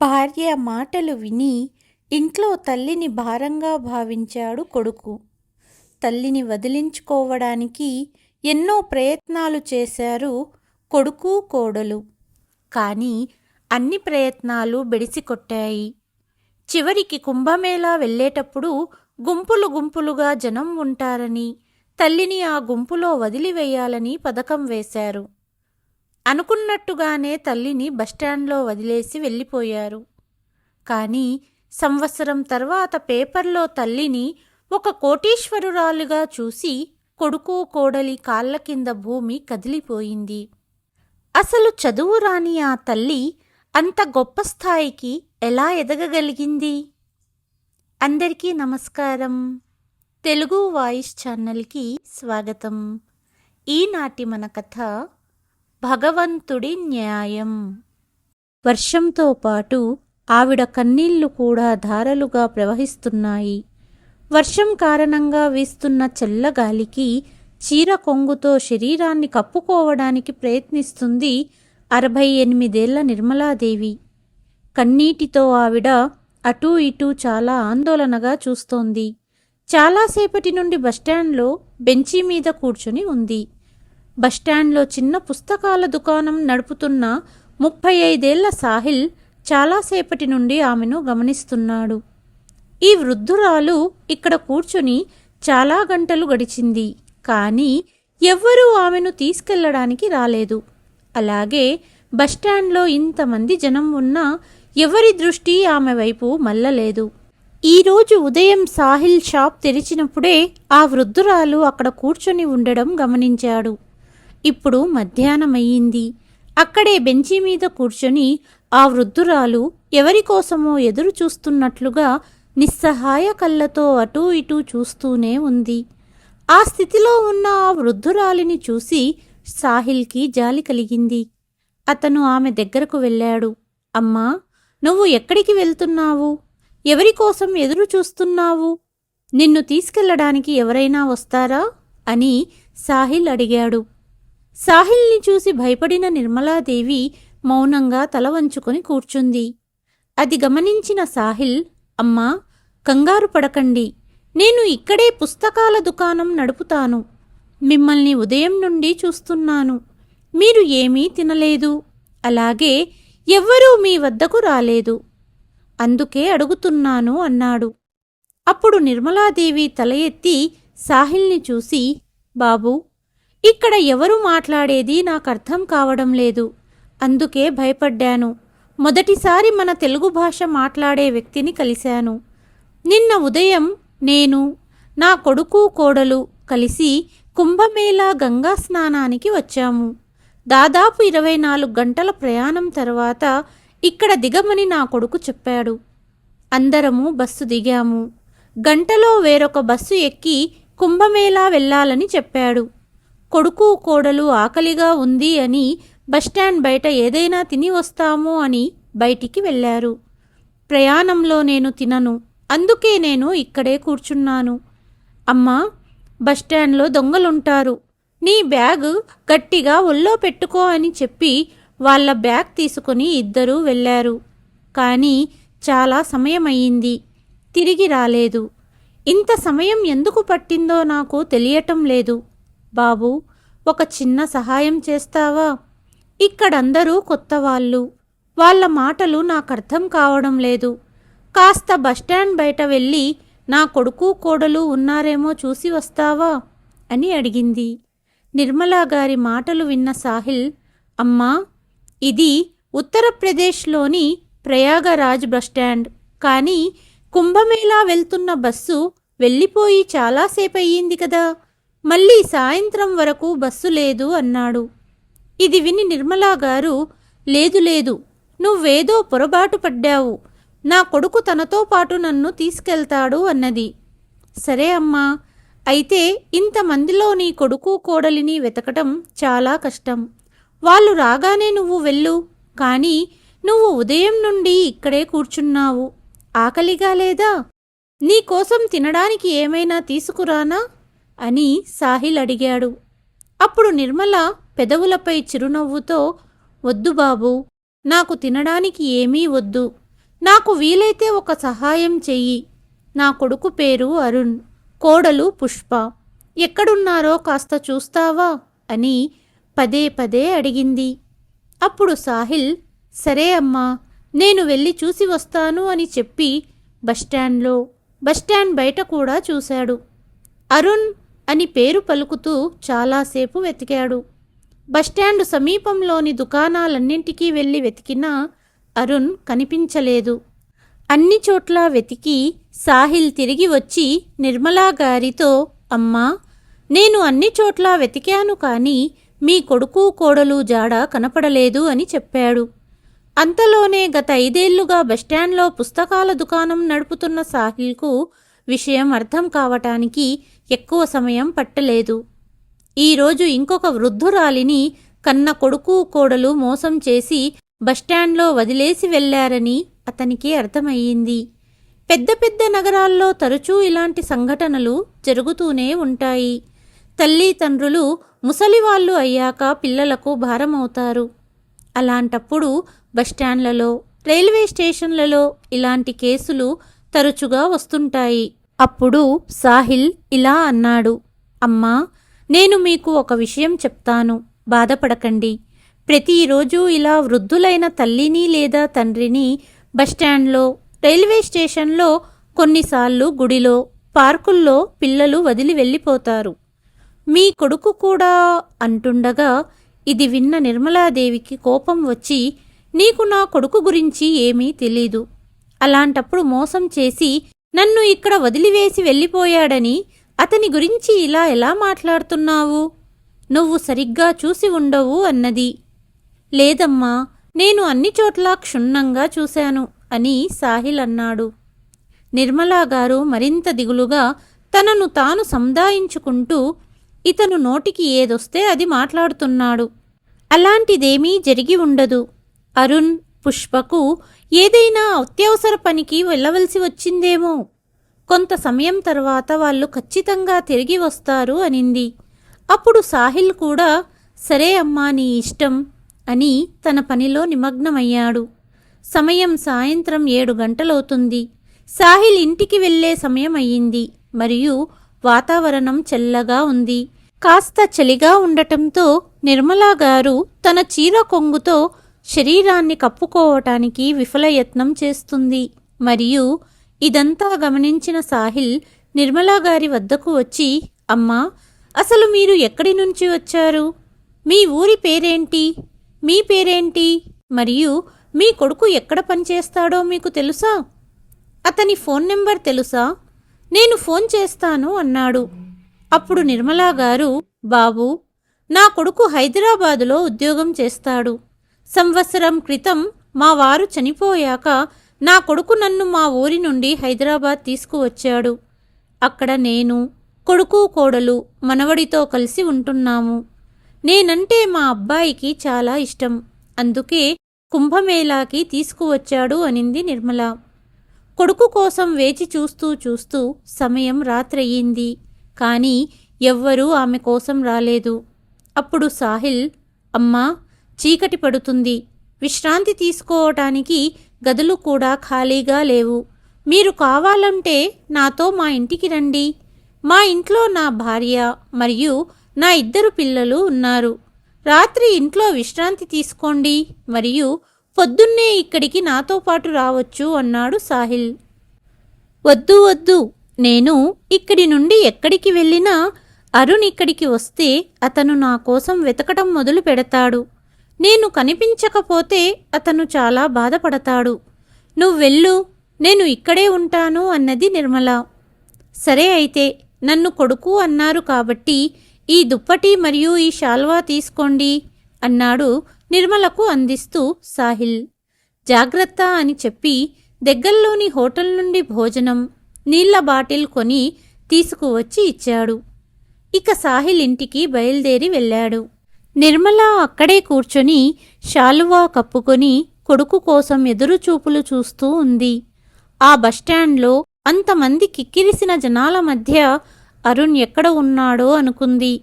భార్య మాటలు విని ఇంట్లో తల్లిని భారంగా భావించాడు కొడుకు. తల్లిని వదిలించుకోవడానికి ఎన్నో ప్రయత్నాలు చేశారు కొడుకు కోడలు. కానీ అన్ని ప్రయత్నాలు బెడిసికొట్టాయి. చివరికి కుంభమేళా వెళ్ళేటప్పుడు గుంపులు గుంపులుగా జనం ఉంటారని తల్లిని ఆ గుంపులో వదిలివేయాలని పథకం వేశారు. అనుకున్నట్టుగానే తల్లిని బస్టాండ్లో వదిలేసి వెళ్ళిపోయారు. కానీ సంవత్సరం తర్వాత పేపర్లో తల్లిని ఒక కోటీశ్వరురాలుగా చూసి కొడుకు కోడలి కాళ్ళ కింద భూమి కదిలిపోయింది. అసలు చదువు రాని ఆ తల్లి అంత గొప్ప స్థాయికి ఎలా ఎదగగలిగింది? అందరికీ నమస్కారం. తెలుగు వాయిస్ ఛానల్కి స్వాగతం. ఈనాటి మన కథ భగవంతుడి న్యాయం. వర్షంతో పాటు ఆవిడ కన్నీళ్ళు కూడా ధారలుగా ప్రవహిస్తున్నాయి. వర్షం కారణంగా వీస్తున్న చల్లగాలికి చీర కొంగుతో శరీరాన్ని కప్పుకోవడానికి ప్రయత్నిస్తుంది అరవై ఎనిమిదేళ్ళ నిర్మలాదేవి. కన్నీటితో ఆవిడ అటూ ఇటూ చాలా ఆందోళనగా చూస్తోంది. చాలాసేపటి నుండి బస్టాండ్లో బెంచీ మీద కూర్చుని ఉంది. బస్టాండ్లో చిన్న పుస్తకాల దుకాణం నడుపుతున్న ముప్పై ఐదేళ్ళ సాహిల్ చాలాసేపటి నుండి ఆమెను గమనిస్తున్నాడు. ఈ వృద్ధురాలు ఇక్కడ కూర్చుని చాలా గంటలు గడిచింది కానీ ఎవ్వరూ ఆమెను తీసుకెళ్ళడానికి రాలేదు. అలాగే బస్టాండ్లో ఇంతమంది జనం ఉన్నా ఎవరి దృష్టి ఆమె వైపు మల్లలేదు ఈరోజు ఉదయం సాహిల్ షాప్ తెరిచినప్పుడే ఆ వృద్ధురాలు అక్కడ కూర్చొని ఉండడం గమనించాడు. ఇప్పుడు మధ్యాహ్నమయ్యింది. అక్కడే బెంచి మీద కూర్చొని ఆ వృద్ధురాలు ఎవరి కోసమో ఎదురు చూస్తున్నట్లుగా నిస్సహాయ కళ్ళతో అటూ ఇటూ చూస్తూనే ఉంది. ఆ స్థితిలో ఉన్న ఆ వృద్ధురాలిని చూసి సాహిల్కి జాలి కలిగింది. అతను ఆమె దగ్గరకు వెళ్ళాడు. అమ్మా నువ్వు ఎక్కడికి వెళ్తున్నావు? ఎవరికోసం ఎదురు చూస్తున్నావు? నిన్ను తీసుకెళ్ళడానికి ఎవరైనా వస్తారా? అని సాహిల్ అడిగాడు. సాహిల్ని చూసి భయపడిన నిర్మలాదేవి మౌనంగా తల వంచుకొని కూర్చుంది. అది గమనించిన సాహిల్ అమ్మా కంగారు పడకండి. నేను ఇక్కడే పుస్తకాల దుకాణం నడుపుతాను. మిమ్మల్ని ఉదయం నుండి చూస్తున్నాను. మీరు ఏమీ తినలేదు. అలాగే ఎవ్వరూ మీ వద్దకు రాలేదు. అందుకే అడుగుతున్నాను అన్నాడు. అప్పుడు నిర్మలాదేవి తల ఎత్తి సాహిల్ని చూసి బాబూ ఇక్కడ ఎవరు మాట్లాడేది నాకు అర్థం కావడం లేదు. అందుకే భయపడ్డాను. మొదటిసారి మన తెలుగు భాష మాట్లాడే వ్యక్తిని కలిశాను. నిన్న ఉదయం నేను నా కొడుకు కోడలు కలిసి కుంభమేళా గంగా స్నానానికి వచ్చాము. దాదాపు ఇరవై నాలుగు గంటల ప్రయాణం తర్వాత ఇక్కడ దిగమని నా కొడుకు చెప్పాడు. అందరము బస్సు దిగాము. గంటలో వేరొక బస్సు ఎక్కి కుంభమేళా వెళ్ళాలని చెప్పాడు. కొడుకు కోడలు ఆకలిగా ఉంది అని బస్టాండ్ బయట ఏదైనా తిని వస్తాము అని బయటికి వెళ్ళారు. ప్రయాణంలో నేను తినను. అందుకే నేను ఇక్కడే కూర్చున్నాను. అమ్మా బస్టాండ్లో దొంగలుంటారు. నీ బ్యాగ్ గట్టిగా ఒళ్ళో పెట్టుకో అని చెప్పి వాళ్ళ బ్యాగ్ తీసుకుని ఇద్దరూ వెళ్ళారు. కానీ చాలా సమయమయ్యింది. తిరిగి రాలేదు. ఇంత సమయం ఎందుకు పట్టిందో నాకు తెలియటం లేదు. బాబు ఒక చిన్న సహాయం చేస్తావా? ఇక్కడందరూ కొత్త వాళ్ళు వాళ్ళ మాటలు నాకు అర్థం కావడం లేదు. కాస్త బస్టాండ్ బయట వెళ్ళి నా కొడుకు కోడలు ఉన్నారేమో చూసి వస్తావా? అని అడిగింది. నిర్మలా గారి మాటలు విన్న సాహిల్ అమ్మా ఇది ఉత్తరప్రదేశ్లోని ప్రయాగరాజ్ బస్టాండ్. కానీ కుంభమేళా వెళ్తున్న బస్సు వెళ్ళిపోయి చాలాసేపు అయ్యింది కదా. మళ్ళీ సాయంత్రం వరకు బస్సు లేదు అన్నాడు. ఇది విని నిర్మలా గారు లేదు లేదు నువ్వేదో పొరబాటు పడ్డావు. నా కొడుకు తనతో పాటు నన్ను తీసుకెళ్తాడు అన్నది. సరే అమ్మా అయితే ఇంతమందిలో నీ కొడుకు కోడలిని వెతకటం చాలా కష్టం. వాళ్ళు రాగానే నువ్వు వెళ్ళు కానీ నువ్వు ఉదయం నుండి ఇక్కడే కూర్చున్నావు. ఆకలిగా లేదా? నీకోసం తినడానికి ఏమైనా తీసుకురానా? అని సాహిల్ అడిగాడు. అప్పుడు నిర్మల పెదవులపై చిరునవ్వుతో వద్దు బాబు నాకు తినడానికి ఏమీ వద్దు. నాకు వీలైతే ఒక సహాయం చెయ్యి. నా కొడుకు పేరు అరుణ్ కోడలు పుష్ప. ఎక్కడున్నారో కాస్త చూస్తావా? అని పదే పదే అడిగింది. అప్పుడు సాహిల్ సరే అమ్మా నేను వెళ్ళి చూసి వస్తాను అని చెప్పి బస్టాండ్లో బస్టాండ్ బయట కూడా చూశాడు. అరుణ్ అని పేరు పలుకుతూ చాలాసేపు వెతికాడు. బస్టాండ్ సమీపంలోని దుకాణాలన్నింటికీ వెళ్ళి వెతికినా అరుణ్ కనిపించలేదు. అన్ని చోట్ల వెతికి సాహిల్ తిరిగి వచ్చి నిర్మలా గారితో అమ్మా నేను అన్ని చోట్ల వెతికాను కానీ మీ కొడుకు కోడలు జాడ కనపడలేదు అని చెప్పాడు. అంతలోనే గత ఐదేళ్ళుగా బస్టాండ్లో పుస్తకాల దుకాణం నడుపుతున్న సాహిల్కు విషయం అర్థం కావటానికి ఎక్కువ సమయం పట్టలేదు. ఈరోజు ఇంకొక వృద్ధురాలిని కన్న కొడుకు కోడలు మోసం చేసి బస్టాండ్లో వదిలేసి వెళ్ళారని అతనికి అర్థమయ్యింది. పెద్ద పెద్ద నగరాల్లో తరచూ ఇలాంటి సంఘటనలు జరుగుతూనే ఉంటాయి. తల్లి తండ్రులు ముసలివాళ్ళు అయ్యాక పిల్లలకు భారమవుతారు. అలాంటప్పుడు బస్టాండ్లలో రైల్వే స్టేషన్లలో ఇలాంటి కేసులు తరచుగా వస్తుంటాయి. అప్పుడు సాహిల్ ఇలా అన్నాడు అమ్మా నేను మీకు ఒక విషయం చెప్తాను. బాధపడకండి. ప్రతిరోజు ఇలా వృద్ధులైన తల్లిని లేదా తండ్రిని బస్టాండ్లో రైల్వే స్టేషన్లో కొన్నిసార్లు గుడిలో పార్కుల్లో పిల్లలు వదిలి వెళ్ళిపోతారు. మీ కొడుకు కూడా అంటుండగా ఇది విన్న నిర్మలాదేవికి కోపం వచ్చి నీకు నా కొడుకు గురించి ఏమీ తెలీదు. అలాంటప్పుడు మోసం చేసి నన్ను ఇక్కడ వదిలివేసి వెళ్ళిపోయాడని అతని గురించి ఇలా ఎలా మాట్లాడుతున్నావు? నువ్వు సరిగ్గా చూసి ఉండవు అన్నది. లేదమ్మా నేను అన్ని చోట్ల క్షుణ్ణంగా చూశాను అని సాహిల్ అన్నాడు. నిర్మలా గారు మరింత దిగులుగా తనను తాను సందాయించుకుంటూ ఇతను నోటికి ఏదొస్తే అది మాట్లాడుతున్నాడు. అలాంటిదేమీ జరిగి ఉండదు. అరుణ్ పుష్పకు ఏదైనా అత్యవసర పనికి వెళ్ళవలసి వచ్చిందేమో. కొంత సమయం తర్వాత వాళ్ళు ఖచ్చితంగా తిరిగి వస్తారు అనింది. అప్పుడు సాహిల్ కూడా సరే అమ్మా నీ ఇష్టం అని తన పనిలో నిమగ్నమయ్యాడు. సమయం సాయంత్రం ఏడు గంటలవుతుంది. సాహిల్ ఇంటికి వెళ్ళే సమయం అయ్యింది. మరియు వాతావరణం చల్లగా ఉంది. కాస్త చలిగా ఉండటంతో నిర్మలా గారు తన చీర కొంగుతో శరీరాన్ని కప్పుకోవటానికి విఫలయత్నం చేస్తుంది. మరియు ఇదంతా గమనించిన సాహిల్ నిర్మలా గారి వద్దకు వచ్చి అమ్మా అసలు మీరు ఎక్కడి నుంచి వచ్చారు? మీ ఊరి పేరేంటి? మీ పేరేంటి? మరియు మీ కొడుకు ఎక్కడ పనిచేస్తాడో మీకు తెలుసా? అతని ఫోన్ నెంబర్ తెలుసా? నేను ఫోన్ చేస్తాను అన్నాడు. అప్పుడు నిర్మలా గారు బాబు నా కొడుకు హైదరాబాదులో ఉద్యోగం చేస్తాడు. సంవత్సరం క్రితం మా వారు చనిపోయాక నా కొడుకు నన్ను మా ఊరి నుండి హైదరాబాద్ తీసుకువచ్చాడు. అక్కడ నేను కొడుకు కోడలు మనవడితో కలిసి ఉంటున్నాము. నేనంటే మా అబ్బాయికి చాలా ఇష్టం. అందుకే కుంభమేళాకి తీసుకువచ్చాడు అనింది నిర్మల. కొడుకు కోసం వేచి చూస్తూ చూస్తూ సమయం రాత్రయ్యింది. కానీ ఎవ్వరూ ఆమె కోసం రాలేదు. అప్పుడు సాహిల్ అమ్మా చీకటి పడుతుంది. విశ్రాంతి తీసుకోవటానికి గదులు కూడా ఖాళీగా లేవు. మీరు కావాలంటే నాతో మా ఇంటికి రండి. మా ఇంట్లో నా భార్య మరియు నా ఇద్దరు పిల్లలు ఉన్నారు. రాత్రి ఇంట్లో విశ్రాంతి తీసుకోండి మరియు పొద్దున్నే ఇక్కడికి నాతో పాటు రావచ్చు అన్నాడు సాహిల్. వద్దు వద్దు. నేను ఇక్కడి నుండి ఎక్కడికి వెళ్ళినా అరుణ్ ఇక్కడికి వస్తే అతను నా కోసం వెతకటం మొదలు పెడతాడు. నేను కనిపించకపోతే అతను చాలా బాధపడతాడు. నువ్వెళ్ళు నేను ఇక్కడే ఉంటాను అన్నది నిర్మల. సరే అయితే నన్ను కొడుకు అన్నారు కాబట్టి ఈ దుప్పటి మరియు ఈ శాల్వా తీసుకోండి అన్నాడు నిర్మలకు అందిస్తూ సాహిల్. జాగ్రత్త అని చెప్పి దగ్గరలోని హోటల్ నుండి భోజనం నీళ్ళ బాటిల్ కొని తీసుకువచ్చి ఇచ్చాడు. ఇక సాహిల్ ఇంటికి బయలుదేరి వెళ్ళాడు. నిర్మల అక్కడే కూర్చొని శాలువా కప్పుకొని కొడుకు కోసం ఎదురుచూపులు చూస్తూ ఉంది. ఆ బస్టాండ్లో అంతమంది కిక్కిరిసిన జనాల మధ్య అరుణ్ ఎక్కడ ఉన్నాడో అనుకుంది.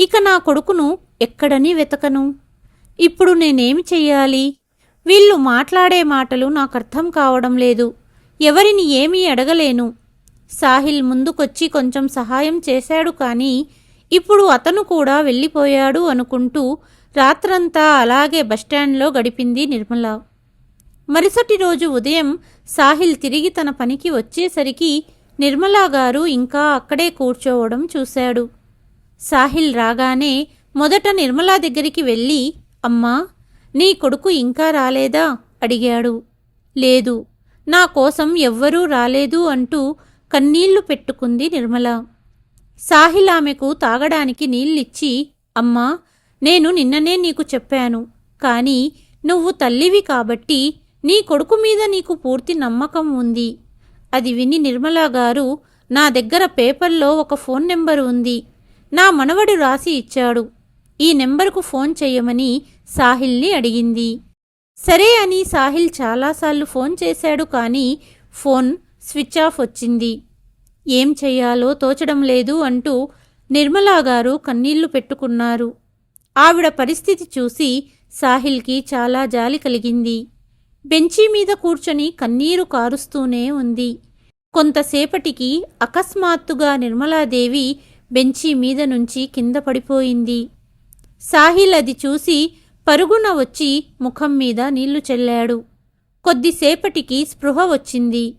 ఇక నా కొడుకును ఎక్కడని వెతకను. ఇప్పుడు నేనేమి చెయ్యాలి? వీళ్ళు మాట్లాడే మాటలు నాకు అర్థం కావడం లేదు. ఎవరిని ఏమీ అడగలేను. సాహిల్ ముందుకొచ్చి కొంచెం సహాయం చేశాడు కానీ ఇప్పుడు అతను కూడా వెళ్ళిపోయాడు అనుకుంటూ రాత్రంతా అలాగే బస్టాండ్లో గడిపింది నిర్మల మరుసటి రోజు ఉదయం సాహిల్ తిరిగి తన పనికి వచ్చేసరికి నిర్మలా గారు ఇంకా అక్కడే కూర్చోవడం చూశాడు. సాహిల్ రాగానే మొదట నిర్మలా దగ్గరికి వెళ్ళి అమ్మా నీ కొడుకు ఇంకా రాలేదా? అడిగాడు. లేదు నా కోసం ఎవ్వరూ రాలేదు అంటూ కన్నీళ్ళు పెట్టుకుంది నిర్మల. సాహిల్ ఆమెకు తాగడానికి నీళ్ళిచ్చి అమ్మా నేను నిన్ననే నీకు చెప్పాను కానీ నువ్వు తల్లివి కాబట్టి నీ కొడుకు మీద నీకు పూర్తి నమ్మకం ఉంది. అది విని నిర్మలా గారు నా దగ్గర పేపర్లో ఒక ఫోన్ నెంబర్ ఉంది. నా మనవడు రాసి ఇచ్చాడు. ఈ నెంబర్కు ఫోన్ చెయ్యమని సాహిల్ని అడిగింది. సరే అని సాహిల్ చాలాసార్లు ఫోన్ చేశాడు కానీ ఫోన్ స్విచ్ ఆఫ్ వచ్చింది. ఏం చెయ్యాలో తోచడం లేదు అంటూ నిర్మలాగారు కన్నీళ్ళు పెట్టుకున్నారు. ఆవిడ పరిస్థితి చూసి సాహిల్కి చాలా జాలి కలిగింది. బెంచీ మీద కూర్చొని కన్నీరు కారుస్తూనే ఉంది. కొంతసేపటికి అకస్మాత్తుగా నిర్మలాదేవి బెంచీ మీద నుంచి కింద పడిపోయింది. సాహిల్ అది చూసి పరుగున వచ్చి ముఖం మీద నీళ్ళు చెల్లాడు. కొద్దిసేపటికి స్పృహ వచ్చింది.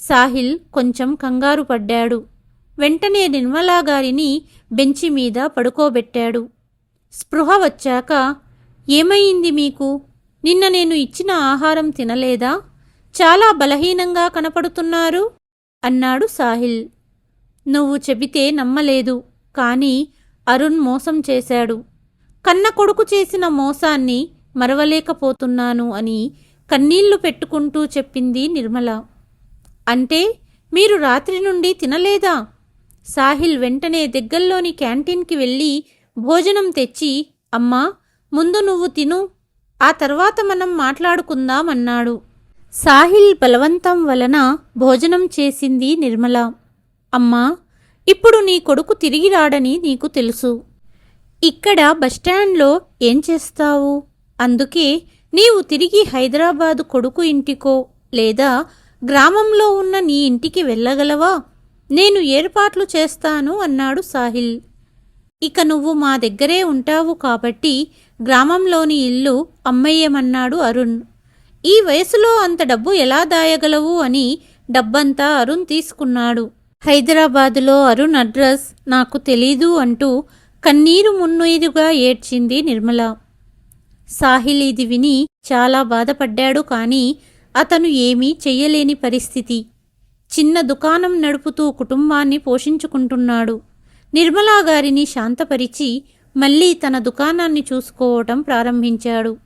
సాహిల్ కొంచెం కంగారు పడ్డాడు. వెంటనే నిర్మలా గారిని బెంచి మీద పడుకోబెట్టాడు. స్పృహ వచ్చాక ఏమైంది మీకు? నిన్న నేను ఇచ్చిన ఆహారం తినలేదా? చాలా బలహీనంగా కనపడుతున్నారు? అన్నాడు సాహిల్. నువ్వు చెబితే నమ్మలేదు. కానీ అరుణ్ మోసం చేశాడు. కన్న కొడుకు చేసిన మోసాన్ని మరవలేకపోతున్నాను అని కన్నీళ్ళు పెట్టుకుంటూ చెప్పింది నిర్మల. అంటే మీరు రాత్రి నుండి తినలేదా? సాహిల్ వెంటనే దగ్గరలోని క్యాంటీన్కి వెళ్ళి భోజనం తెచ్చి అమ్మా ముందు నువ్వు తిను ఆ తర్వాత మనం మాట్లాడుకుందాం అన్నాడు సాహిల్ బలవంతం వలన భోజనం చేసింది నిర్మల. అమ్మా ఇప్పుడు నీ కొడుకు తిరిగి రాడని నీకు తెలుసు. ఇక్కడ బస్టాండ్లో ఏం చేస్తావు? అందుకే నీవు తిరిగి హైదరాబాదు కొడుకు ఇంటికో లేదా గ్రామంలో ఉన్న నీ ఇంటికి వెళ్ళగలవా? నేను ఏర్పాట్లు చేస్తాను అన్నాడు సాహిల్. ఇక నువ్వు మా దగ్గరే ఉంటావు కాబట్టి గ్రామంలోని ఇల్లు అమ్మయ్యమన్నాడు అరుణ్. ఈ వయసులో అంత డబ్బు ఎలా దాయగలవు అని డబ్బంతా అరుణ్ తీసుకున్నాడు. హైదరాబాదులో అరుణ్ అడ్రస్ నాకు తెలీదు అంటూ కన్నీరు మున్నీరుగా ఏడ్చింది నిర్మల. సాహిల్ ఇది విని చాలా బాధపడ్డాడు కానీ అతను ఏమీ చెయ్యలేని పరిస్థితి. చిన్న దుకాణం నడుపుతూ కుటుంబాన్ని పోషించుకుంటున్నాడు. నిర్మలా గారిని శాంతపరిచి మళ్ళీ తన దుకాణాన్ని చూసుకోవటం ప్రారంభించాడు.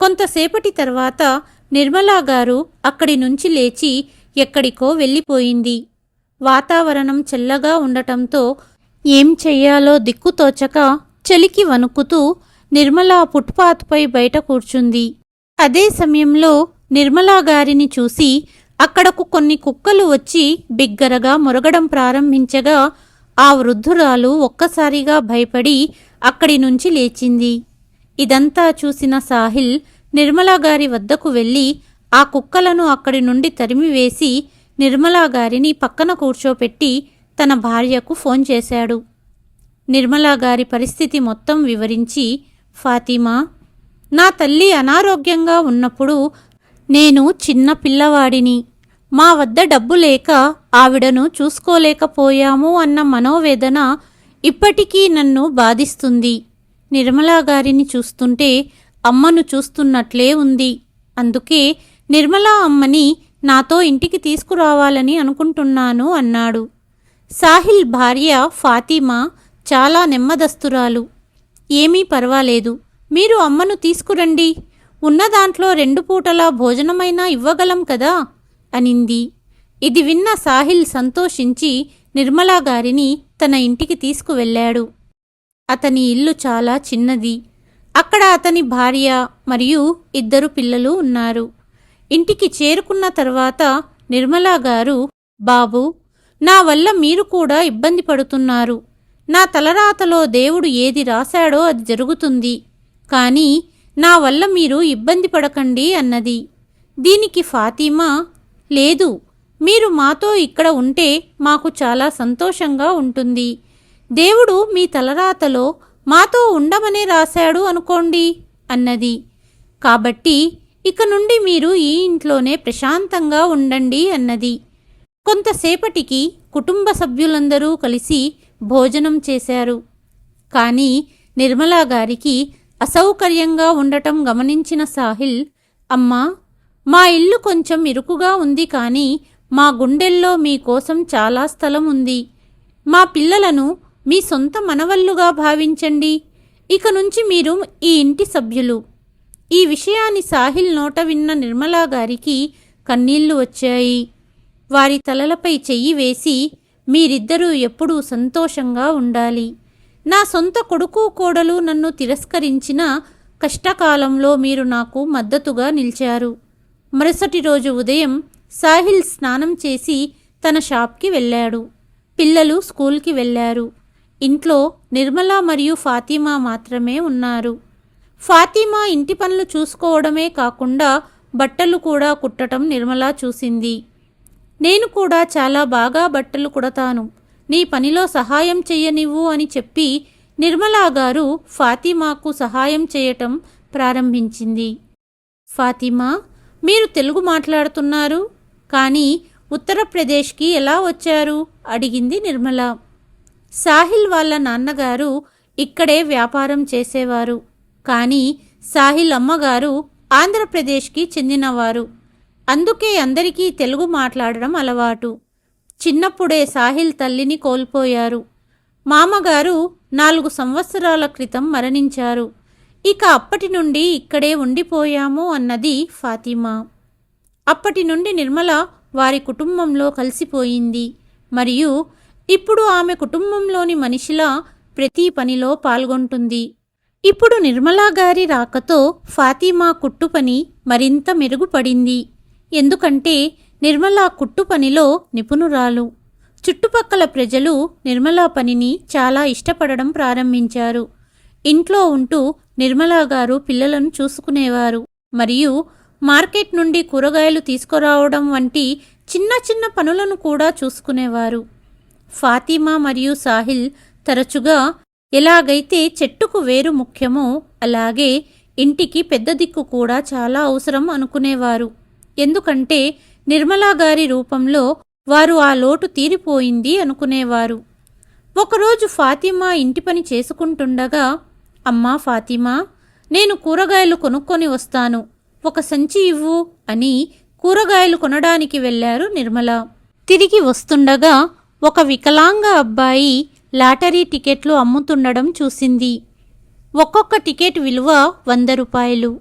కొంతసేపటి తర్వాత నిర్మలా గారు అక్కడి నుంచి లేచి ఎక్కడికో వెళ్ళిపోయింది. వాతావరణం చల్లగా ఉండటంతో ఏం చెయ్యాలో దిక్కుతోచక చలికి వణుకుతూ నిర్మలా ఫుట్పాత్పై బయట కూర్చుంది. అదే సమయంలో నిర్మలా గారిని చూసి అక్కడకు కొన్ని కుక్కలు వచ్చి బిగ్గరగా మొరగడం ప్రారంభించగా ఆ వృద్ధురాలు ఒక్కసారిగా భయపడి అక్కడి నుంచి లేచింది. ఇదంతా చూసిన సాహిల్ నిర్మలా గారి వద్దకు వెళ్ళి ఆ కుక్కలను అక్కడి నుండి తరిమివేసి నిర్మలా గారిని పక్కన కూర్చోపెట్టి తన భార్యకు ఫోన్ చేశాడు. నిర్మలా గారి పరిస్థితి మొత్తం వివరించి ఫాతిమా నా తల్లి అనారోగ్యంగా ఉన్నప్పుడు నేను చిన్న పిల్లవాడిని. మా వద్ద డబ్బు లేక ఆవిడను చూసుకోలేకపోయాము అన్న మనోవేదన ఇప్పటికీ నన్ను బాధిస్తుంది. నిర్మలా గారిని చూస్తుంటే అమ్మను చూస్తున్నట్లే ఉంది. అందుకే నిర్మలా అమ్మని నాతో ఇంటికి తీసుకురావాలని అనుకుంటున్నాను అన్నాడు. సాహిల్ భార్య ఫాతిమా చాలా నెమ్మదస్తురాలు. ఏమీ పర్వాలేదు. మీరు అమ్మను తీసుకురండి. ఉన్న దాంట్లో రెండు పూటలా భోజనమైనా ఇవ్వగలం కదా? అనింది. ఇది విన్న సాహిల్ సంతోషించి నిర్మలా గారిని తన ఇంటికి తీసుకువెళ్ళాడు. అతని ఇల్లు చాలా చిన్నది. అక్కడ అతని భార్య మరియు ఇద్దరు పిల్లలు ఉన్నారు. ఇంటికి చేరుకున్న తర్వాత నిర్మలా గారు బాబు నా వల్ల మీరు కూడా ఇబ్బంది పడుతున్నారు. నా తలరాతలో దేవుడు ఏది రాశాడో అది జరుగుతుంది. కానీ నా వల్ల మీరు ఇబ్బంది పడకండి అన్నది. దీనికి ఫాతిమా లేదు మీరు మాతో ఇక్కడ ఉంటే మాకు చాలా సంతోషంగా ఉంటుంది. దేవుడు మీ తలరాతలో మాతో ఉండమనే రాశాడు అనుకోండి అన్నది. కాబట్టి ఇక నుండి మీరు ఈ ఇంట్లోనే ప్రశాంతంగా ఉండండి అన్నది. కొంతసేపటికి కుటుంబ సభ్యులందరూ కలిసి భోజనం చేశారు. కానీ నిర్మలా గారికి అసౌకర్యంగా ఉండటం గమనించిన సాహిల్ అమ్మా మా ఇల్లు కొంచెం ఇరుకుగా ఉంది కానీ మా గుండెల్లో మీకోసం చాలా స్థలం ఉంది. మా పిల్లలను మీ సొంత మనవల్లుగా భావించండి. ఇక నుంచి మీరు ఈ ఇంటి సభ్యులు. ఈ విషయాన్ని సాహిల్ నోట విన్న నిర్మలా గారికి కన్నీళ్ళు వచ్చాయి. వారి తలలపై చెయ్యి వేసి మీరిద్దరూ ఎప్పుడూ సంతోషంగా ఉండాలి. నా సొంత కొడుకు కోడలు నన్ను తిరస్కరించిన కష్టకాలంలో మీరు నాకు మద్దతుగా నిలిచారు. మరుసటి రోజు ఉదయం సాహిల్ స్నానం చేసి తన షాప్కి వెళ్ళాడు. పిల్లలు స్కూల్కి వెళ్ళారు. ఇంట్లో నిర్మల మరియు ఫాతిమా మాత్రమే ఉన్నారు. ఫాతిమా ఇంటి పనులు చూసుకోవడమే కాకుండా బట్టలు కూడా కుట్టటం నిర్మల చూసింది. నేను కూడా చాలా బాగా బట్టలు కుడతాను. నీ పనిలో సహాయం చెయ్యనివ్వు అని చెప్పి నిర్మలా గారు ఫాతిమాకు సహాయం చేయటం ప్రారంభించింది. ఫాతిమా మీరు తెలుగు మాట్లాడుతున్నారు కానీ ఉత్తరప్రదేశ్కి ఎలా వచ్చారు? అడిగింది నిర్మల. సాహిల్ వాళ్ళ నాన్నగారు ఇక్కడే వ్యాపారం చేసేవారు కానీ సాహిల్ అమ్మగారు ఆంధ్రప్రదేశ్కి చెందినవారు. అందుకే అందరికీ తెలుగు మాట్లాడడం అలవాటు. చిన్నప్పుడే సాహిల్ తల్లిని కోల్పోయారు. మామగారు నాలుగు సంవత్సరాల క్రితం మరణించారు. ఇక అప్పటి నుండి ఇక్కడే ఉండిపోయాము అన్నది ఫాతిమా. అప్పటి నుండి నిర్మల వారి కుటుంబంలో కలిసిపోయింది. మరియు ఇప్పుడు ఆమె కుటుంబంలోని మనిషిలా ప్రతి పనిలో పాల్గొంటుంది. ఇప్పుడు నిర్మలా గారి రాకతో ఫాతిమా కుట్టు పని మరింత మెరుగుపడింది. ఎందుకంటే నిర్మలా కుట్టు పనిలో నిపుణురాలు. చుట్టుపక్కల ప్రజలు నిర్మలా పనిని చాలా ఇష్టపడడం ప్రారంభించారు. ఇంట్లో ఉంటూ నిర్మలా గారు పిల్లలను చూసుకునేవారు. మరియు మార్కెట్ నుండి కూరగాయలు తీసుకురావడం వంటి చిన్న చిన్న పనులను కూడా చూసుకునేవారు. ఫాతిమా మరియు సాహిల్ తరచుగా ఎలాగైతే చెట్టుకు వేరు ముఖ్యమో అలాగే ఇంటికి పెద్ద దిక్కు కూడా చాలా అవసరం అనుకునేవారు. ఎందుకంటే నిర్మలా గారి రూపంలో వారు ఆ లోటు తీరిపోయింది అనుకునేవారు. ఒకరోజు ఫాతిమా ఇంటి పని చేసుకుంటుండగా అమ్మా ఫాతిమా నేను కూరగాయలు కొనుక్కొని వస్తాను. ఒక సంచి ఇవ్వు అని కూరగాయలు కొనడానికి వెళ్ళారు నిర్మల. తిరిగి వస్తుండగా ఒక వికలాంగ అబ్బాయి లాటరీ టికెట్లు అమ్ముతుండడం చూసింది. ఒక్కొక్క టికెట్ విలువ వంద రూపాయలు.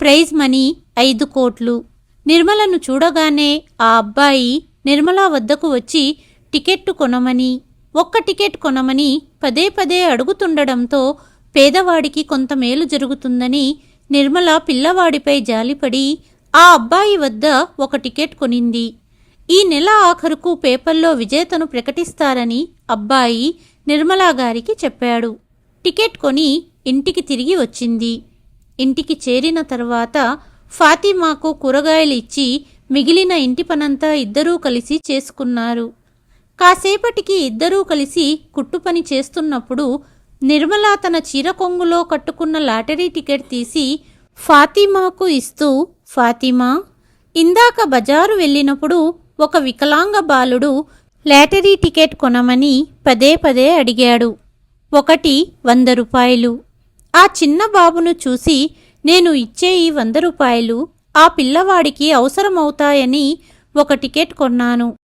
ప్రైజ్ మనీ ఐదు కోట్లు. నిర్మలను చూడగానే ఆ అబ్బాయి నిర్మల వద్దకు వచ్చి టికెట్టు కొనమని. ఒక్క టికెట్ కొనమని పదే పదే అడుగుతుండడంతో పేదవాడికి కొంత మేలు జరుగుతుందని నిర్మల పిల్లవాడిపై జాలిపడి ఆ అబ్బాయి వద్ద ఒక టికెట్ కొనింది. ఈ నెల ఆఖరుకు పేపర్లో విజేతను ప్రకటిస్తారని అబ్బాయి నిర్మలా గారికి చెప్పాడు. టికెట్ కొని ఇంటికి తిరిగి వచ్చింది. ఇంటికి చేరిన తర్వాత ఫాతిమాకు కూరగాయలు ఇచ్చి మిగిలిన ఇంటి పనంతా ఇద్దరూ కలిసి చేసుకున్నారు. కాసేపటికి ఇద్దరూ కలిసి కుట్టు పని చేస్తున్నప్పుడు నిర్మల తన చీర కొంగులో కట్టుకున్న లాటరీ టికెట్ తీసి ఫాతిమాకు ఇస్తూ ఫాతిమా ఇందాక బజారు వెళ్ళినప్పుడు ఒక వికలాంగ బాలుడు లాటరీ టికెట్ కొనమని పదే పదే అడిగాడు. ఒకటి వంద రూపాయలు. ఆ చిన్న బాబును చూసి నేను ఇచ్చే ఈ వంద రూపాయలు ఆ పిల్లవాడికి అవసరమవుతాయని ఒక టికెట్ కొన్నాను.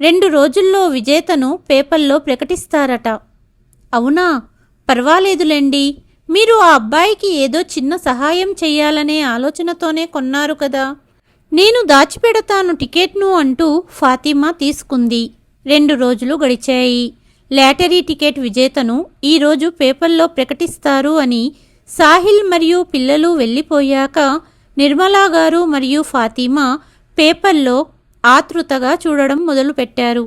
రెండు రోజుల్లో విజేతను పేపర్లో ప్రకటిస్తారట. అవునా? పర్వాలేదులేండి. మీరు ఆ అబ్బాయికి ఏదో చిన్న సహాయం చెయ్యాలనే ఆలోచనతోనే కొన్నారు కదా. నేను దాచిపెడతాను టికెట్ను అంటూ ఫాతిమా తీసుకుంది. రెండు రోజులు గడిచాయి. లాటరీ టికెట్ విజేతను ఈరోజు పేపర్లో ప్రకటిస్తారు అని సాహిల్ మరియు పిల్లలు వెళ్ళిపోయాక నిర్మలా గారు మరియు ఫాతిమా పేపర్లో ఆతృతగా చూడడం మొదలుపెట్టారు.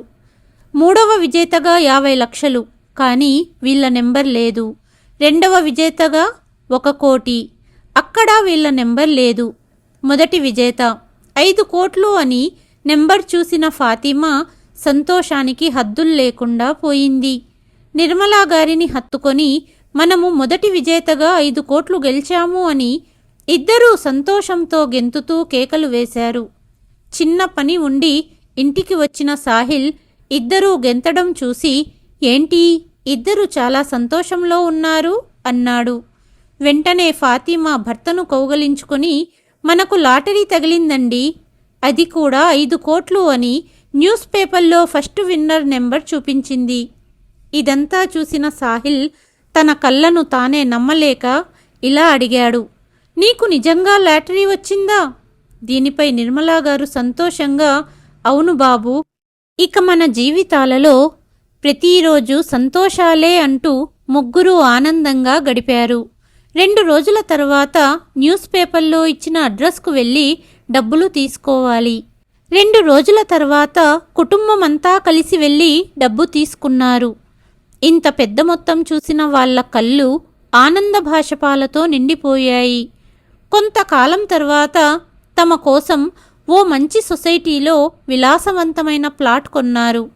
మూడవ విజేతగా యాభై లక్షలు కానీ వీళ్ళ నెంబర్ లేదు. రెండవ విజేతగా ఒక కోటి అక్కడ వీళ్ళ నెంబర్ లేదు. మొదటి విజేత ఐదు కోట్లు అని నెంబర్ చూసిన ఫాతిమా సంతోషానికి హద్దులు లేకుండా పోయింది. నిర్మలా గారిని హత్తుకొని మనము మొదటి విజేతగా ఐదు కోట్లు గెలిచాము అని ఇద్దరూ సంతోషంతో గెంతుతూ కేకలు వేశారు. చిన్న పని ఉండి ఇంటికి వచ్చిన సాహిల్ ఇద్దరూ గెంతడం చూసి ఏంటి ఇద్దరు చాలా సంతోషంలో ఉన్నారు? అన్నాడు. వెంటనే ఫాతిమా భర్తను కౌగలించుకొని మనకు లాటరీ తగిలిందండి. అది కూడా ఐదు కోట్లు అని న్యూస్ పేపర్లో ఫస్ట్ విన్నర్ నెంబర్ చూపించింది. ఇదంతా చూసిన సాహిల్ తన కళ్ళను తానే నమ్మలేక ఇలా అడిగాడు నీకు నిజంగా లాటరీ వచ్చిందా? దీనిపై నిర్మలా గారు సంతోషంగా అవును బాబు ఇక మన జీవితాలలో ప్రతిరోజు సంతోషాలే అంటూ ముగ్గురు ఆనందంగా గడిపారు. రెండు రోజుల తర్వాత న్యూస్ పేపర్లో ఇచ్చిన అడ్రస్కు వెళ్ళి డబ్బులు తీసుకోవాలి. రెండు రోజుల తర్వాత కుటుంబం అంతా కలిసి వెళ్ళి డబ్బు తీసుకున్నారు. ఇంత పెద్ద మొత్తం చూసిన వాళ్ళ కళ్ళు ఆనంద భాషపాలతో నిండిపోయాయి. కొంతకాలం తర్వాత తమ కోసం ఓ మంచి సొసైటీలో విలాసవంతమైన ప్లాట్ కొన్నారు.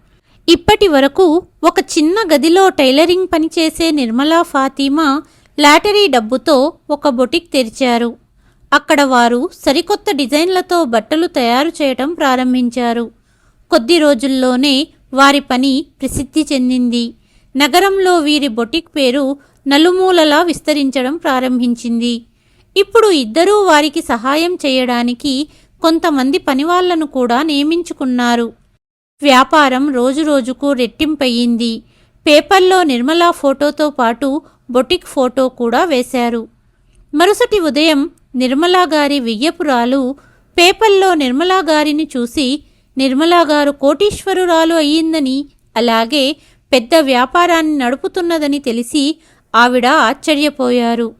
ఇప్పటి వరకు ఒక చిన్న గదిలో టైలరింగ్ పనిచేసే నిర్మలా ఫాతిమా లాటరీ డబ్బుతో ఒక బొటిక్ తెరిచారు. అక్కడ వారు సరికొత్త డిజైన్లతో బట్టలు తయారు చేయటం ప్రారంభించారు. కొద్ది రోజుల్లోనే వారి పని ప్రసిద్ధి చెందింది. నగరంలో వీరి బొటిక్ పేరు నలుమూలలా విస్తరించడం ప్రారంభించింది. ఇప్పుడు ఇద్దరూ వారికి సహాయం చేయడానికి కొంతమంది పనివాళ్ళను కూడా నియమించుకున్నారు. వ్యాపారం రోజురోజుకు రెట్టింపయ్యింది. పేపర్లో నిర్మలా ఫోటోతో పాటు బొటిక్ ఫోటో కూడా వేశారు. మరుసటి ఉదయం నిర్మలా గారి వియ్యపురాలు పేపర్లో నిర్మలా గారిని చూసి నిర్మలా గారు కోటీశ్వరురాలు అయ్యిందని అలాగే పెద్ద వ్యాపారాన్ని నడుపుతున్నదని తెలిసి ఆవిడ ఆశ్చర్యపోయారు.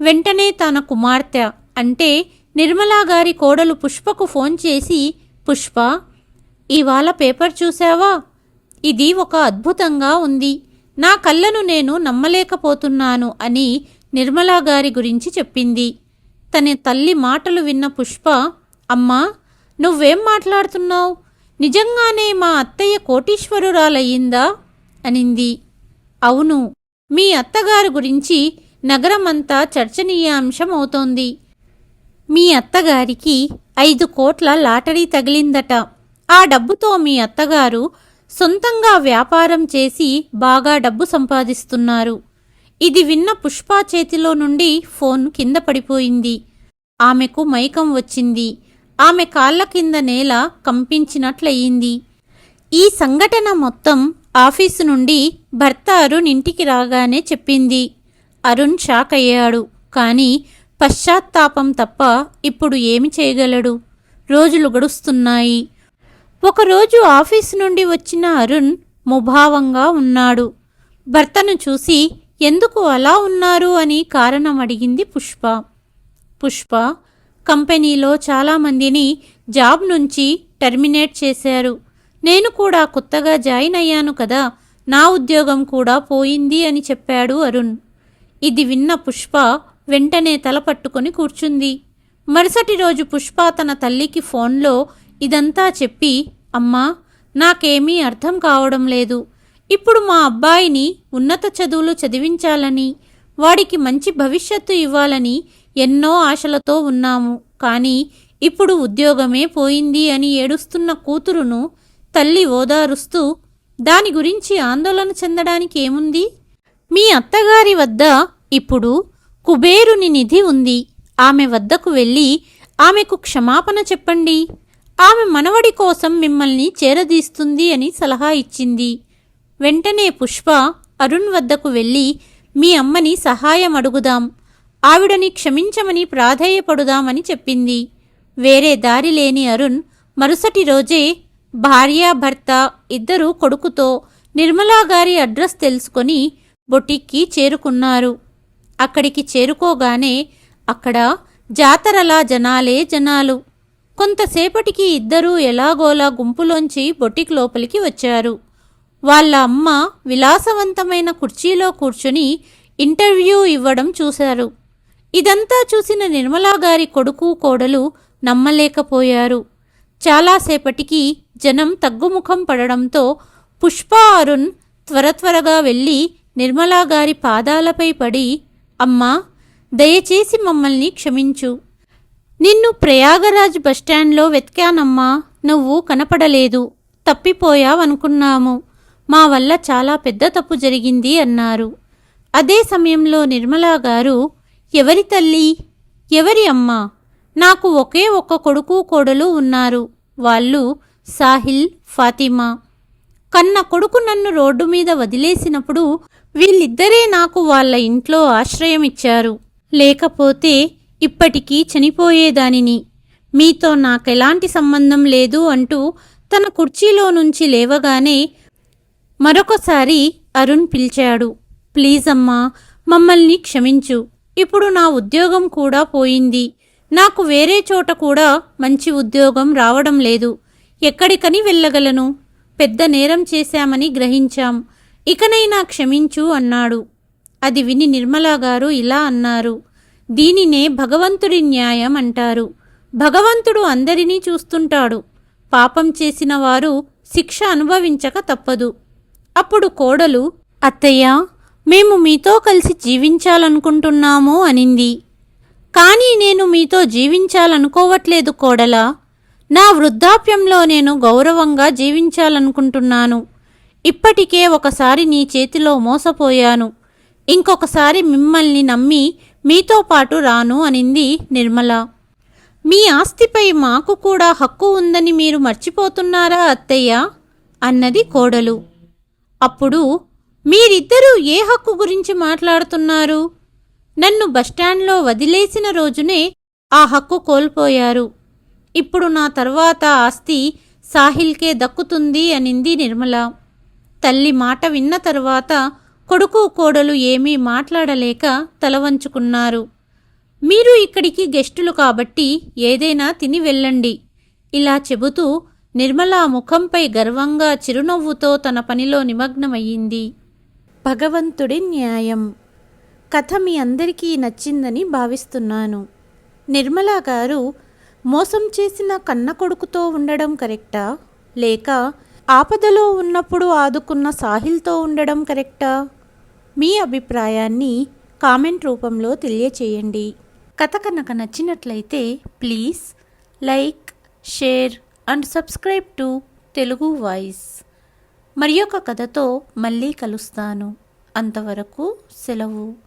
వెంటనే తన కుమార్తె అంటే నిర్మలా గారి కోడలు పుష్పకు ఫోన్ చేసి పుష్ప ఇవాళ పేపర్ చూసావా ఇది ఒక అద్భుతంగా ఉంది. నా కళ్ళను నేను నమ్మలేకపోతున్నాను అని నిర్మలా గారి గురించి చెప్పింది. తన తల్లి మాటలు విన్న పుష్ప అమ్మా నువ్వేం మాట్లాడుతున్నావు? నిజంగానే మా అత్తయ్య కోటీశ్వరురాలయ్యిందా? అనింది. అవును మీ అత్తగారి గురించి నగరమంతా చర్చనీయాంశం అవుతోంది మీ అత్తగారికి ఐదు కోట్ల లాటరీ తగిలిందట. ఆ డబ్బుతో మీ అత్తగారు సొంతంగా వ్యాపారం చేసి బాగా డబ్బు సంపాదిస్తున్నారు. ఇది విన్న పుష్ప చేతిలో నుండి ఫోన్ కింద పడిపోయింది. ఆమెకు మైకం వచ్చింది. ఆమె కాళ్ళ కింద నేల కంపించినట్లయింది. ఈ సంఘటన మొత్తం ఆఫీసు నుండి భర్త అరుణ్ ఇంటికి రాగానే చెప్పింది. అరుణ్ షాక్ అయ్యాడు. కానీ పశ్చాత్తాపం తప్ప ఇప్పుడు ఏమి చేయగలడు? రోజులు గడుస్తున్నాయి. ఒకరోజు ఆఫీసు నుండి వచ్చిన అరుణ్ ముభావంగా ఉన్నాడు. భర్తను చూసి ఎందుకు అలా ఉన్నారు? అని కారణం అడిగింది పుష్ప. పుష్ప కంపెనీలో చాలామందిని జాబ్ నుంచి టెర్మినేట్ చేశారు. నేను కూడా కొత్తగా జాయిన్ అయ్యాను కదా నా ఉద్యోగం కూడా పోయింది అని చెప్పాడు అరుణ్. ఇది విన్న పుష్ప వెంటనే తల పట్టుకొని కూర్చుంది. మరుసటి రోజు పుష్ప తన తల్లికి ఫోన్లో ఇదంతా చెప్పి అమ్మా నాకేమీ అర్థం కావడం లేదు. ఇప్పుడు మా అబ్బాయిని ఉన్నత చదువులు చదివించాలని వాడికి మంచి భవిష్యత్తు ఇవ్వాలని ఎన్నో ఆశలతో ఉన్నాము. కానీ ఇప్పుడు ఉద్యోగమే పోయింది అని ఏడుస్తున్న కూతురును తల్లి ఓదారుస్తూ దాని గురించి ఆందోళన చెందడానికి ఏముంది? మీ అత్తగారి వద్ద ఇప్పుడు కుబేరుని నిధి ఉంది. ఆమె వద్దకు వెళ్ళి ఆమెకు క్షమాపణ చెప్పండి. ఆమె మనవడి కోసం మిమ్మల్ని చేరదీస్తుంది అని సలహా ఇచ్చింది. వెంటనే పుష్ప అరుణ్ వద్దకు వెళ్ళి మీ అమ్మని సహాయం అడుగుదాం. ఆవిడని క్షమించమని ప్రాధేయపడుదామని చెప్పింది. వేరే దారి లేని అరుణ్ మరుసటి రోజే భార్య భర్త ఇద్దరు కొడుకుతో నిర్మలా గారి అడ్రస్ తెలుసుకొని బొటిక్కి చేరుకున్నారు. అక్కడికి చేరుకోగానే అక్కడ జాతరలా జనాలే జనాలు. కొంతసేపటికి ఇద్దరూ ఎలాగోలా గుంపులోంచి బొటిక్ లోపలికి వచ్చారు. వాళ్ళ అమ్మ విలాసవంతమైన కుర్చీలో కూర్చుని ఇంటర్వ్యూ ఇవ్వడం చూశారు. ఇదంతా చూసిన నిర్మలా గారి కొడుకు కోడలు నమ్మలేకపోయారు. చాలాసేపటికి జనం తగ్గుముఖం పడడంతో పుష్ప అరుణ్ త్వర త్వరగా వెళ్ళి నిర్మలా గారి పాదాలపై పడి అమ్మా దయచేసి మమ్మల్ని క్షమించు. నిన్ను ప్రయాగరాజ్ బస్టాండ్లో వెతికానమ్మా నువ్వు కనపడలేదు. తప్పిపోయావనుకున్నాము. మా వల్ల చాలా పెద్ద తప్పు జరిగింది అన్నారు. అదే సమయంలో నిర్మలా గారు ఎవరి తల్లి? ఎవరి అమ్మ? నాకు ఒకే ఒక్క కొడుకు కోడలు ఉన్నారు. వాళ్ళు సాహిల్ ఫాతిమా. కన్న కొడుకు నన్ను రోడ్డు మీద వదిలేసినప్పుడు వీళ్ళిద్దరే నాకు వాళ్ళ ఇంట్లో ఆశ్రయం ఇచ్చారు. లేకపోతే ఇప్పటికీ చనిపోయేదానిని. మీతో నాకెలాంటి సంబంధం లేదు అంటూ తన కుర్చీలో నుంచి లేవగానే మరొకసారి అరుణ్ పిలిచాడు. ప్లీజ్ అమ్మా మమ్మల్ని క్షమించు. ఇప్పుడు నా ఉద్యోగం కూడా పోయింది. నాకు వేరే చోట కూడా మంచి ఉద్యోగం రావడం లేదు. ఎక్కడికని వెళ్ళగలను? పెద్ద నేరం చేశామని గ్రహించాం. ఇకనైనా క్షమించు అన్నాడు. అది విని నిర్మలా గారు ఇలా అన్నారు. దీనినే భగవంతుడి న్యాయం అంటారు. భగవంతుడు అందరినీ చూస్తుంటాడు. పాపం చేసిన వారు శిక్ష అనుభవించక తప్పదు. అప్పుడు కోడలు అత్తయ్య మేము మీతో కలిసి జీవించాలనుకుంటున్నాము అనింది. కానీ నేను మీతో జీవించాలనుకోవట్లేదు కోడలా. నా వృద్ధాప్యంలో నేను గౌరవంగా జీవించాలనుకుంటున్నాను. ఇప్పటికే ఒకసారి నీ చేతిలో మోసపోయాను. ఇంకొకసారి మిమ్మల్ని నమ్మి మీతో పాటు రాను అనింది నిర్మల. మీ ఆస్తిపై మాకు కూడా హక్కు ఉందని మీరు మర్చిపోతున్నారా అత్తయ్య? అన్నది కోడలు. అప్పుడు మీరిద్దరూ ఏ హక్కు గురించి మాట్లాడుతున్నారు? నన్ను బస్టాండ్లో వదిలేసిన రోజునే ఆ హక్కు కోల్పోయారు. ఇప్పుడు నా తర్వాత ఆస్తి సాహిల్కే దక్కుతుంది అనింది నిర్మల. తల్లి మాట విన్న తర్వాత కొడుకు కోడలు ఏమీ మాట్లాడలేక తలవంచుకున్నారు. మీరు ఇక్కడికి గెస్టులు కాబట్టి ఏదైనా తిని వెళ్ళండి. ఇలా చెబుతూ నిర్మల ముఖంపై గర్వంగా చిరునవ్వుతో తన పనిలో నిమగ్నమయ్యింది. భగవంతుడి న్యాయం. కథ మీ అందరికీ నచ్చిందని భావిస్తున్నాను. నిర్మలా గారు మోసం చేసిన కన్న కొడుకుతో ఉండడం కరెక్టా? లేక ఆపదలో ఉన్నప్పుడు ఆదుకున్న సాహిల్తో ఉండడం కరెక్టా? మీ అభిప్రాయాన్ని కామెంట్ రూపంలో తెలియచేయండి. కథ కనుక నచ్చినట్లయితే please like share and subscribe to Telugu voice. మరి ఒక కథతో మళ్ళీ కలుస్తాను. అంతవరకు సెలవు.